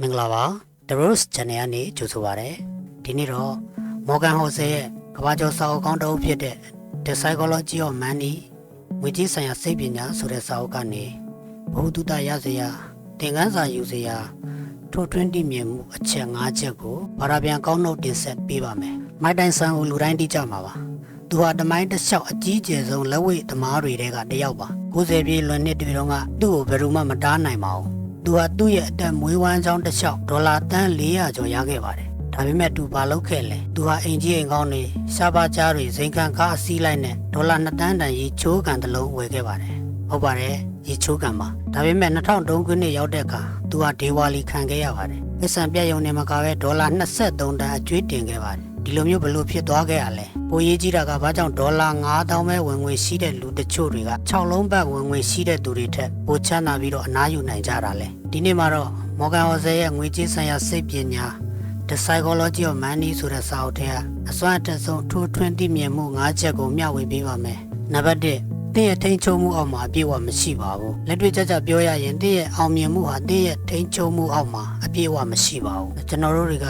မင်္ဂလာပါ The Rose Channel ကနေကြိုဆိုပါရစေဒီနေ့တော့ Morgan Housel ရဲ့ကမ္ဘာကျော်စာအုပ်ကောင်းတစ်အုပ်ဖြစ်တဲ့ The Psychology of Money ငွေကြေးဆိုင်ရာစိတ်ပညာဆိုတဲ့စာအုပ်ကနေဘ ഹു တုတရစေရာသင်ခန်းစာယူစေရာထိုထွင်းတည်မြင်မှုအချက်၅ချက်ကိုဘာသာပြန်ကောင်းနှုတ်တင်ဆက်ပေးပါမယ်မိုက်တိုင်ဆန်ကိုလူတိုင်းသိကြမှာပါသူဟာတမိုင်းတစ်လျှောက်အကြီးကျယ်ဆုံးလက်ဝိတ်သမားတွေထဲကတစ်ယောက်ပါ90ပြည့်လွန်နှစ်တွေတုန်းကသူ့ကိုဘယ်သူမှမတားနိုင်ပါဘူး သူဟာသူ့ရဲ့အသက်မွေးဝမ်းကြောင်းတစ်လျှောက်ဒေါ်လာတန်း400ကျော်ရခဲ့ပါတယ်။ဒါပေမဲ့သူဘာလုပ်ခဲ့လဲ။သူဟာအင်ကြီးအိမ်ကောင်းတွေရှားပါးကြားတွေဇိမ်ခံကားအစည်းလိုက်နဲ့ဒေါ်လာ2တန်းတန်ရေချိုးကန်တစ်လုံးဝယ်ခဲ့ပါတယ်။ဟုတ်ပါတယ်ရေချိုးကန်ပါ။ဒါပေမဲ့2003ခုနှစ်ရောက်တဲ့အခါသူဟာဒေဝါလီခံခဲ့ရပါတယ်။ပစ္စံပြတ်ယုံနေမှာကပဲဒေါ်လာ23တန်းအကျွေးတင်ခဲ့ပါတယ်။ဒီလိုမျိုးဘလို့ဖြစ်သွားခဲ့ရလဲ။ ပိုရေးကြီးတာကဘာကြောင့်ဒေါ်လာ9000ပဲဝင်ငွေရှိတဲ့လူတချို့တွေက6လုံးပတ်ဝင်ငွေရှိတဲ့သူတွေထက်ပိုချမ်းသာပြီးတော့အနားယူနိုင်ကြတာလဲ။ဒီနေ့မှာတော့ Morgan Housel ရဲ့ငွေကြေးဆိုင်ရာစိတ်ပညာ The Psychology of Money ဆိုတဲ့စာအုပ်ထဲကအစွမ်းအတက်ဆုံးထိုးထွင်းသိမြင်မှု၅ချက်ကိုမျှဝေပေးပါမယ်။နံပါတ်1သင်ရဲ့ထိန်းချုပ်မှုအောက်မှာအပြည့်အဝမရှိပါဘူး။လက်တွေ့ကျကျပြောရရင်သင်ရဲ့အောင်မြင်မှုဟာသင်ရဲ့ထိန်းချုပ်မှုအောက်မှာအပြည့်အဝမရှိပါဘူး။ကျွန်တော်တို့တွေက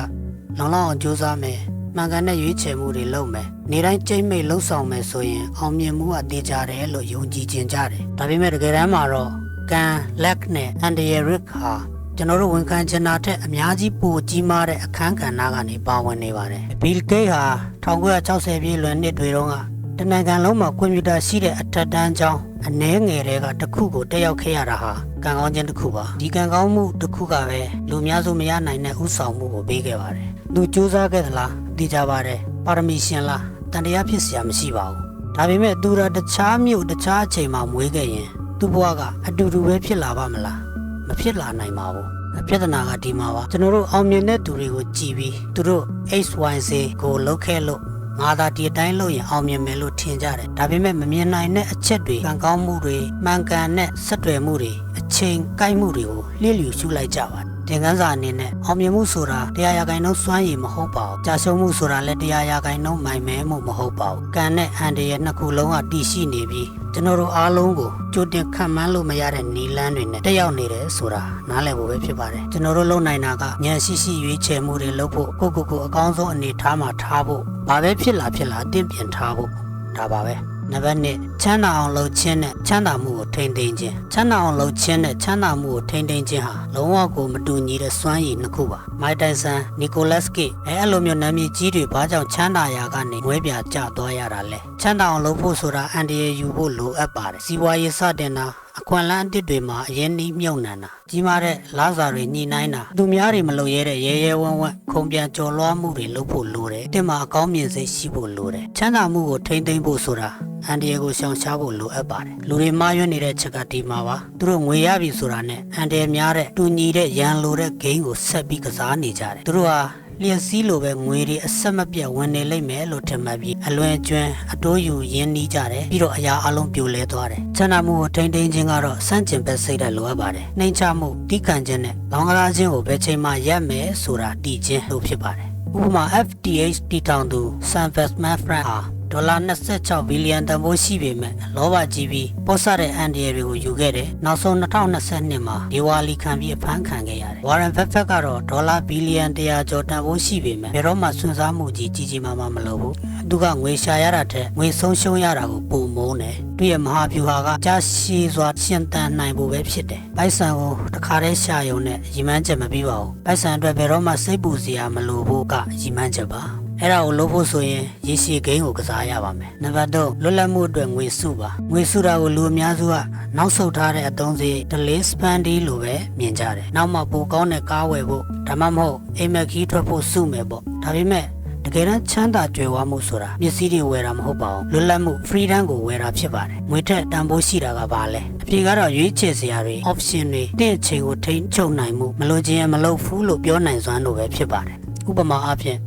လုံလောက်အောင်ကြိုးစားမယ်။ မှန်ကန်တဲ့ရွေးချယ်မှုတွေလုပ်မယ်။နေတိုင်းကြိတ်မိတ်လှုပ်ဆောင်မယ်ဆိုရင်အောင်မြင်မှုကတည်ကြတယ်လို့ယုံကြည်ခြင်းကြတယ်။ဒါပေမဲ့တကယ်တမ်းမှာတော့ကံလက်နဲ့အန်ဒီရစ်ဟာကျွန်တော်တို့ဝန်ခံချင်တာထက်အများကြီးပိုကြီးမားတဲ့အခန်းကဏ္ဍကနေပါဝင်နေပါတယ်။ဘီလ်ဂိတ်ဟာ1960ပြည့်လွန်နှစ်တွေတုန်းကတနိုင်ငံလုံးမှာကွန်ပျူတာရှိတဲ့အထက်တန်းကျောင်းအနှဲငယ်တွေကတစ်ခုကိုတက်ရောက်ခဲ့ရတာဟာကံကောင်းခြင်းတစ်ခုပါဒီကံကောင်းမှုတစ်ခုကပဲလူများစုမရနိုင်တဲ့ဥဆောင်မှုကိုပေးခဲ့ပါတယ်သူစူးစမ်းခဲ့သလား သိကြပါတယ်ပါရမီရှင်လားတန်တရားဖြစ်စရာမရှိပါဘူးဒါပေမဲ့သူရာတခြားမြို့တခြားအချိန်မှာမွေးခဲ့ရင်သူ့ဘဝကအတူတူပဲဖြစ်လာပါမလားမဖြစ်လာနိုင်ပါဘူးပြဿနာကဒီမှာပါကျွန်တော်တို့အောင်မြင်တဲ့သူတွေကိုကြည်ပြီးသူတို့ XYZ ကိုလုတ်ခဲလို့ငါသာဒီအတိုင်းလုပ်ရင်အောင်မြင်မယ်လို့ထင်ကြတယ်ဒါပေမဲ့မမြင်နိုင်တဲ့အချက်တွေကံကောင်းမှုတွေမှန်ကန်တဲ့ဆက်တွယ်မှုတွေအချိန်ကိုက်မှုတွေကိုလျှို့လျူရှုလိုက်ကြပါတယ် သင်ခန်းစာအနေနဲ့အောင်မြင်မှုဆိုတာတရားရာဂိုင်နှုန်းစွမ်းရည်မဟုတ်ပါဘူးကြာရှုံးမှုဆိုတာလည်းတရားရာဂိုင်နှုန်းမိုင်မဲမှုမဟုတ်ပါဘူးကံနဲ့အန်တရဲ့နှစ်ခုလုံးကတည်ရှိနေပြီးကျွန်တော်တို့အားလုံးကိုကြိုတင်ခံမှန်းလို့မရတဲ့နီလန်းတွေနဲ့တက်ရောက်နေတယ်ဆိုတာနားလည်ဖို့ပဲဖြစ်ပါတယ်ကျွန်တော်တို့လုံနိုင်တာကဉာဏ်ရှိရှိရွေးချယ်မှုတွေလုပ်ဖို့ကိုယ့်ကိုယ်ကိုအကောင်းဆုံးအနေထားမှာထားဖို့ဘာပဲဖြစ်လာဖြစ်လာအသင့်ပြင်ထားဖို့ဒါပါပဲ နံပါတ်1ချမ်းသာအောင်လုပ်ခြင်းနဲ့ချမ်းသာမှုကိုထိန်းသိမ်းခြင်းချမ်းသာအောင်လုပ်ခြင်းနဲ့ချမ်းသာမှုကိုထိန်းသိမ်းခြင်းဟာလုံးဝကိုမတူညီတဲ့စွမ်းရည်နှစ်ခုပါမိုက်တိုင်ဆန်နီကိုလတ်စကီအဲအဲ့လိုမျိုးနာမည်ကြီးတွေဘာကြောင့်ချမ်းသာရာကနေငွဲပြကျသွားရတာလဲချမ်းသာအောင်လုပ်ဖို့ဆိုတာအန်ဒီရယူဖို့လိုအပ်ပါတယ်စီးပွားရေးစတင်တာ အခွင့်အလမ်းအတစ်တွေမှာအရင်နှီးမြုပ်နှံတာကြီးမားတဲ့လာစာတွေညှိနှိုင်းတာသူများတွေမလုပ်ရတဲ့ရဲရဲဝံ့ဝံ့ခုံပြန်ကြော်လွှားမှုတွေလုပ်ဖို့လိုတယ်တင်မှာအကောင်းမြင်စိတ်ရှိဖို့လိုတယ်ချမ်းသာမှုကိုထိန်းသိမ်းဖို့ဆိုတာအန်ဒီရကိုရှောင်ရှားဖို့လိုအပ်ပါတယ်လူတွေမှားယွင်းနေတဲ့ချက်ကဒီမှာပါသူတို့ငွေရပြီဆိုတာနဲ့အန်ဒီရများတဲ့တူညီတဲ့ရန်လိုတဲ့ဂိမ်းကိုဆက်ပြီးကစားနေကြတယ်သူတို့ဟာ လျက်စီးလိုပဲငွေတွေအဆက်မပြတ်ဝင်နေလိမ့်မယ်လို့ထင်မှတ်ပြီးအလွန်ကျွမ်းအတိုးယူရင်းနှီးကြတယ်ပြီးတော့အရာအလုံးပြိုလဲသွားတယ်ချမ်းသာမှုကိုထိန်းသိမ်းခြင်းကတော့စန့်ကျင်ဘက်စိတ်ဓာတ်လိုအပ်ပါတယ်နှိမ်ချမှုတီးခံခြင်းနဲ့လောင်ကစားခြင်းကိုဘယ်ချိန်မှရပ်မယ်ဆိုတာတည်ခြင်းလို့ဖြစ်ပါတယ်ဥပမာ FTH တီတောင်သူ Sanvestment Fund ဟာ ဒေါ်လာ26ဘီလီယံတန်ဖိုးရှိပေမဲ့လောဘကြီးပြီးပေါ်ဆတဲ့အန်ဒီရတွေကိုယူခဲ့တယ်။နောက်ဆုံး2022မှာဒီဝါလီခံပြီးအဖမ်းခံခဲ့ရတယ်။ Warren Buffett ကတော့ဒေါ်လာဘီလီယံ100ကျော်တန်ဖိုးရှိပေမဲ့ဘယ်တော့မှစွန့်စားမှုကြီးကြီးကြီးမားမားမလုပ်ဘူး။သူကငွေရှာရတာထက်ငွေဆုံးရှုံးရတာကိုပုံမုန်းတယ်။သူ့ရဲ့မဟာဗျူဟာကကြာရှည်စွာရှင်သန်နိုင်ဖို့ပဲဖြစ်တယ်။ပိုက်ဆံကိုတခါတည်းရှာယုံနဲ့ရီမန်းချက်မပြီးပါဘူး။ပိုက်ဆံအတွက်ဘယ်တော့မှစိတ်ပူစရာမလိုဖို့ကရီမန်းချက်ပါ။ အဲ့ဒါကိုလုပ်ဖို့ဆိုရင်ရေရှည်ဂိမ်းကိုကစားရပါမယ်နံပါတ်3လွတ်လပ်မှုအတွက်ငွေစုပါငွေစုတာကိုလူအများစုကနောက်ဆုတ်ထားတဲ့အသုံးစရိတ် delay spending လို့ပဲမြင်ကြတယ်နောက်မှပိုကောင်းတဲ့ကားဝယ်ဖို့ဒါမှမဟုတ်အိမ်မက်ခီးထွက်ဖို့စုမယ်ပေါ့ဒါပေမဲ့တကယ်တမ်းချမ်းသာကြွယ်ဝမှုဆိုတာပစ္စည်းတွေဝယ်တာမဟုတ်ပါဘူးလွတ်လပ်မှု freedom ကိုဝယ်တာဖြစ်ပါတယ်ငွေထက်တန်ဖိုးရှိတာကဘာလဲအပြေကတော့ရွေးချယ်စရာတွေ option တွေတင့်အချိန်ကိုထိန်းချုပ်နိုင်မှုမလိုချင်ရင်မလုပ်ဘူးလို့ပြောနိုင်စွမ်းလို့ပဲဖြစ်ပါတယ်ဥပမာအားဖြင့်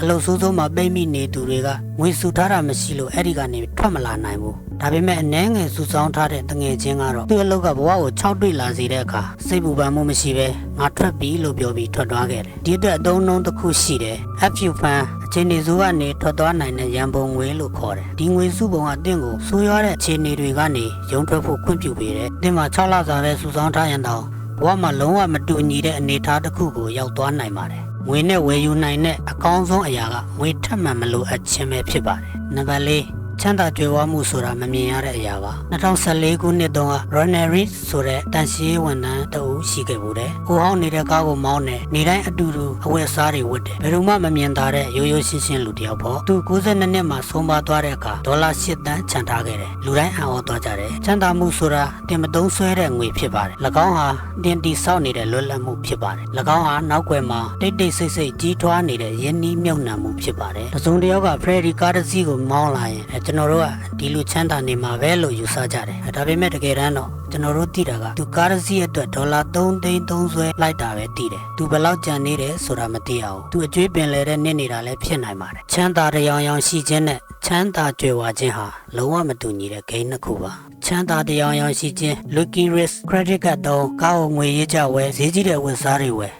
အလုတ်ဆိုးဆိုးမှာပိတ်မိနေသူတွေကငွေစုထားတာမရှိလို့အဲ့ဒီကနေထွက်မလာနိုင်ဘူးဒါပေမဲ့အနှဲငယ်စုဆောင်းထားတဲ့တငယ်ချင်းကတော့သူ့အလုတ်ကဘဝကို6တွေ့လာစေတဲ့အခါစိတ်ပူပန်မှုမရှိပဲငါထွက်ပြီလို့ပြောပြီးထွက်သွားခဲ့တယ်ဒီအတွက်အသုံးနှုန်းတစ်ခုရှိတယ် FU fan အခြေအနေစုကနေထွက်သွားနိုင်တဲ့ရန်ပုံငွေလို့ခေါ်တယ်ဒီငွေစုပုံကတင့်ကိုဆိုးရွားတဲ့အခြေအနေတွေကနေရုံထွက်ဖို့ခွင့်ပြုပေးတယ်တင့်မှာ6လစာပဲစုဆောင်းထားရင်တော့ ဘဝမှာလုံးဝမတူညီတဲ့အနေအထားတစ်ခုကိုရောက်သွားနိုင်ပါတယ်ငွေနဲ့ဝယ်ယူနိုင်တဲ့အကောင်းဆုံးအရာကငွေထက်မှန်မလိုအပ်ခြင်းပဲဖြစ်ပါတယ်နံပါတ်၄ ချမ်းသာကြွယ်ဝမှုဆိုတာမမြင်ရတဲ့အရာပါ2014ခုနှစ်တုန်းက Ronnery ဆိုတဲ့တန်ရှင်းဝန်ထမ်းတအူရှိခဲ့ဘူးတဲ့။ကိုဟောင်းနေတဲ့ကားကိုမောင်းနေနေတိုင်းအတူတူအဝတ်အစားတွေဝတ်တယ်။ဘယ်သူမှမမြင်သာတဲ့ရိုးရိုးရှင်းရှင်းလူတစ်ယောက်ပေါ့။သူ92နှစ်မှာဆုံးပါသွားတဲ့အခါဒေါ်လာ8တန်းချန်ထားခဲ့တယ်။လူတိုင်းအံ့ဩသွားကြတယ်။ချမ်းသာမှုဆိုတာတင်မတုံးဆွဲတဲ့ငွေဖြစ်ပါတယ်။၎င်းဟာတင်တီဆောက်နေတဲ့လွတ်လပ်မှုဖြစ်ပါတယ်။၎င်းဟာနောက်ွယ်မှာတိတ်တိတ်ဆိတ်ဆိတ်ကြီးထွားနေတဲ့ယင်းနှီးမြုပ်နှံမှုဖြစ်ပါတယ်။တစုံတစ်ယောက်က Freddy ကားတစ်စီးကိုမောင်းလာရင်အဲကျွန်တော်တို့ကဒီလိုချမ်းသာနေမှာပဲလို့ယူဆကြတယ်။အဲဒါပေမဲ့တကယ်တမ်းတော့ကျွန်တော်တို့သိတာကသူကားတစ်စီးအတွက်ဒေါ်လာ3သိန်း3ဆွဲလိုက်တာပဲသိတယ်။သူဘယ်လောက်ကြံနေတယ်ဆိုတာမသိအောင်။သူအကျွေးပင်လဲတဲ့နစ်နေတာလည်းဖြစ်နိုင်ပါတယ်။ချမ်းသာတဲ့ရောင်ရောင်ရှိခြင်းနဲ့ချမ်းသာကြွယ်ဝခြင်းဟာလုံးဝမတူညီတဲ့ဂိမ်းနှစ်ခုပါ။ချမ်းသာတဲ့ရောင်ရောင်ရှိခြင်း Lucky Risk Credit Card တော့ကားကိုငွေရေးကြဝယ်ဈေးကြီးတဲ့ဝန်စားတွေဝယ်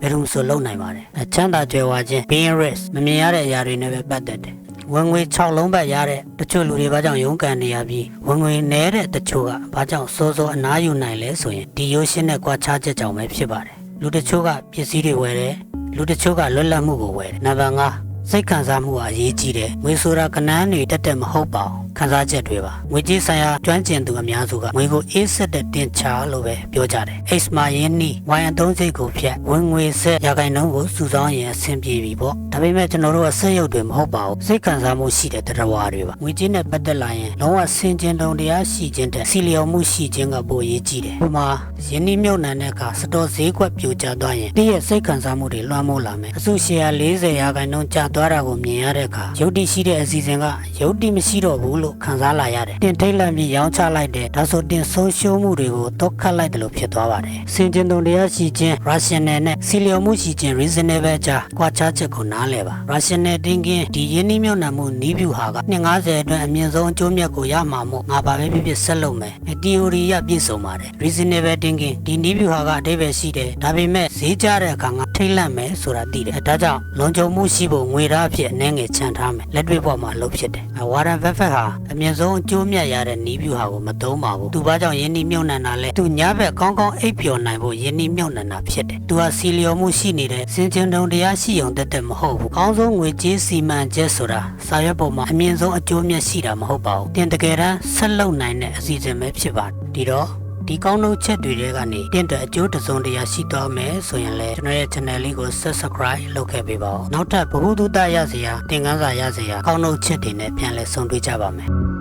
ဘယ်လိုဆိုလုံနိုင်ပါတယ်။အချမ်းသာကြွယ်ဝခြင်း being rich မမြင်ရတဲ့အရာတွေနဲ့ပဲပတ်သက်တယ်။ ဝင်ငွေ6လုံးပတ်ရတဲ့တချို့လူတွေဘာကြောင့်ရုန်းကန်နေရပြီးဝင်ငွေနည်းတဲ့တချို့ကဘာကြောင့်စိုးစိုးအနားယူနိုင်လဲဆိုရင်ဒီရိုးရှင်းတဲ့ကွာခြားချက်ကြောင့်ပဲဖြစ်ပါတယ်။လူတချို့ကပစ္စည်းတွေဝယ်တယ်လူတချို့ကလွတ်လပ်မှုကိုဝယ်တယ်။နံပါတ်5 စိတ်ခံစားမှုဟာအရေးကြီးတယ်။ငွေဆိုတာကဏ္ဍတွေတက်တက်မဟုတ်ပါဘူး။ခံစားချက်တွေပါ။ငွေကြေးဆိုင်ရာကျွမ်းကျင်သူအများစုကငွေကိုအေးဆက်တဲ့တင်ချလို့ပဲပြောကြတယ်။ X မှာယင်းနီးဝိုင်အသုံးစိတ်ကိုဖြတ်ဝင်ငွေဆက်ရာခိုင်နှုန်းကိုစုဆောင်းရင်အဆင်ပြေပြီပေါ့။ဒါပေမဲ့ကျွန်တော်တို့ကဆက်ရုပ်တွေမဟုတ်ပါဘူး။စိတ်ခံစားမှုရှိတဲ့တရားဝါတွေပါ။ငွေကြေးနဲ့ပတ်သက်လာရင်လုံးဝဆင်ခြင်တုံတရားရှိခြင်းတဲ့စီလျော်မှုရှိခြင်းကပိုအရေးကြီးတယ်။ဥပမာယင်းနီးမြုပ်နှံတဲ့အခါစတော်ဈေးကွက်ပြိုကျသွားရင်တည့်ရဲ့စိတ်ခံစားမှုတွေလွှမ်းမိုးလာမယ်။အစုရှယ်ယာ40ရာခိုင်နှုန်းကျသွားတာကိုမြင်ရတဲ့အခါယုတ်တိရှိတဲ့အစီအစဉ်ကယုတ်တိမရှိတော့ဘူးလို့ခံစားလာရတယ်။တင်ထိတ်လန့်ပြီးရောင်းချလိုက်တယ်။ဒါဆိုတင်ဆုံးရှုံးမှုတွေကိုတော့ခတ်လိုက်တယ်လို့ဖြစ်သွားပါတယ်။စင်ကျင်တုံတရားရှိခြင်း rational နဲ့စီလျော်မှုရှိခြင်း reasonable ကြားကွာခြားချက်ကိုနားလည်ပါ။ rational thinking ဒီယင်းနှိမ့်မြုံနှံမှုနီးဗျူဟာက250အတွင်းအမြင့်ဆုံးအကျိုးမြတ်ကိုရမှာမို့ငါဘာပဲဖြစ်ဖြစ်ဆက်လုပ်မယ်။ဒီ theory ရပြည့်စုံပါတယ်။ reasonable thinking ဒီနီးဗျူဟာကအတိပ္ပယ်ရှိတယ်။ဒါပေမဲ့ဈေးကြတဲ့အခါငါထိတ်လန့်မယ်ဆိုတာသိတယ်။ဒါကြောင့်လုံခြုံမှုရှိဖို့ငွေသားအဖြစ်အနှဲငယ်ချန်ထားမယ်။လက်တွေ့ပေါ်မှာလုပ်ဖြစ်တယ်။ဝါရန်ဘက်ဖက်ဟာအမြင့်ဆုံးအကျိုးမြတ်ရတဲ့နီးဗျူဟာကိုမသုံးပါဘူး။သူဘာကြောင့်ယင်းနှိမ့်မြုံနှံတာလဲ။သူညာဘက်ကောင်းကောင်းအိပ်ပျော်နိုင်ဖို့ယင်းနှိမ့်မြုံနှံတာဖြစ်တယ်။သူဟာစီလျော်မှုရှိနေတဲ့စင်ကျင်တုံတရားရှိုံတက်တက်မဟုတ်ဘူး။ကောင်းဆုံးငွေကြေးစီမံချက်ဆိုတာစာရွက်ပေါ်မှာအမြင့်ဆုံးအကျိုးမြတ်ရှိတာမဟုတ်ပါဘူး။တင်တကယ်တမ်းဆက်လုပ်နိုင်တဲ့အစီအစဉ်ပဲဖြစ်ပါတယ်။ဒီတော့ ဒီကောင်းနှုတ်ချက်တွေထဲကနေတင့်တဲ့အကျိုးတစုံတရာရှိသွားမယ်ဆိုရင်လည်းကျွန်တော်ရဲ့ channel လေးကို subscribe လုပ်ခဲ့ပေးပါဦးနောက်ထပ်ဘ ഹു တုတရစရာသင်ခန်းစာရစရာကောင်းနှုတ်ချက်တွေနဲ့ပြန်လည်ဆုံတွေ့ကြပါမယ်